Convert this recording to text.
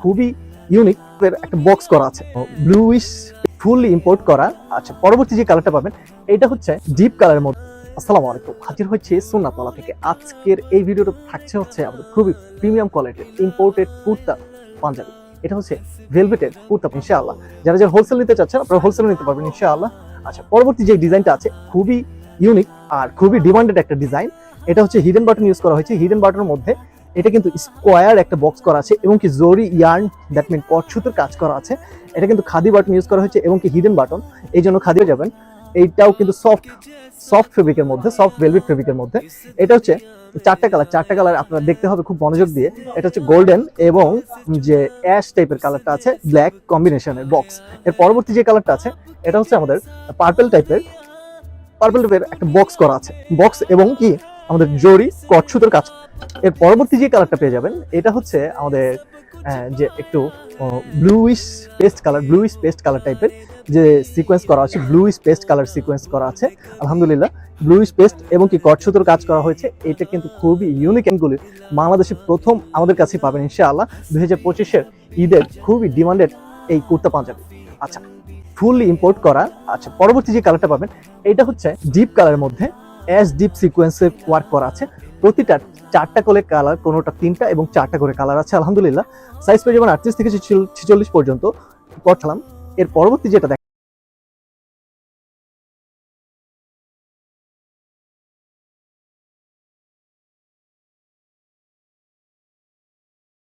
খুবই ইউনিক একটা বক্স করা আছে। ব্লুইশ ফুললি ইম্পোর্ট করা। আচ্ছা পরবর্তী যে কালারটা পাবেন, এটা হচ্ছে ডিপ কালারের মধ্যে। আসসালামু আলাইকুম। হাজির হচ্ছে সুন্নাতলা থেকে। আজকের এই ভিডিওটা থাকছে হচ্ছে আমাদের খুবই প্রিমিয়াম কোয়ালিটির ইম্পোর্টেড কুর্তা পাঞ্জাবি। এটা হচ্ছে ভেলভেটের কুর্তা, ইনশাআল্লাহ। যারা যারা হোলসেল নিতে চাচ্ছেন, আপনারা হোলসেল নিতে পারবেন, ইনশাআল্লাহ। আচ্ছা পরবর্তী যে ডিজাইনটা আছে, খুবই ইউনিক আর খুবই ডিমান্ডেড একটা ডিজাইন। এটা হচ্ছে হিডেন বাটন ইউজ করা হয়েছে। হিডেন বাটনের মধ্যে এটা কিন্তু স্কোয়ার একটা বক্স করা আছে এবং কি জরি ইয়ার্ন দ্যাট মিন কটসুতের কাজ করা আছে। এটা কিন্তু খাদি বাটন ইউজ করা হয়েছে এবং কি হিডেন বাটন এই জন্য খাদি যাবেন। এইটাও কিন্তু সফট সফট ফেব্রিকের মধ্যে সফট ভেলভেট ফেব্রিকের মধ্যে। এটা হচ্ছে চারটা কালার চারটা কালার আপনারা দেখতে হবে খুব মনোযোগ দিয়ে। এটা হচ্ছে গোল্ডেন এবং যে অ্যাশ টাইপের কালারটা আছে ব্ল্যাক কম্বিনেশনের বক্স এর পরবর্তী যে কালারটা আছে, এটা হচ্ছে আমাদের পার্পেল টাইপের পার্পেল টাইপের একটা বক্স করা আছে। বক্স এবং কি আমাদের জরি স্কট সুতোর কাজ এর পরবর্তী যে কালারটা পেয়ে যাবেন, এটা হচ্ছে আমাদের যে একটু bluish paste colour bluish paste colour টাইপের যে সিকোয়েন্স করা আছে ব্লুইশ পেস্ট কালার সিকোয়েন্স করা আছে। আলহামদুলিল্লাহ ব্লুইশ পেস্ট এবং কি কট সুতোর কাজ করা হয়েছে, এটা কিন্তু খুবই ইউনিক এনগুলি বাংলাদেশে প্রথম আমাদের কাছে পাবেন, ইনশাআল্লাহ, দুই হাজার পঁচিশের ঈদের খুবই ডিমান্ডেড এই কুর্তা পাঞ্জাবি। আচ্ছা ফুললি ইম্পোর্ট করা আচ্ছা পরবর্তী যে কালারটা পাবেন, এটা হচ্ছে ডিপ কালারের মধ্যে অ্যাশ ডিপ সিকোয়েন্সে ওয়ার্ক করা আছে। প্রতিটা চারটা করে কালার, কোনোটা তিনটা এবং চারটা করে কালার আছে, আলহামদুলিল্লাহ। সাইজ পেয়ে যাবেন আটত্রিশ থেকে ছেচল্লিশ পর্যন্ত। পড়ছিলাম এর পরবর্তী যেটা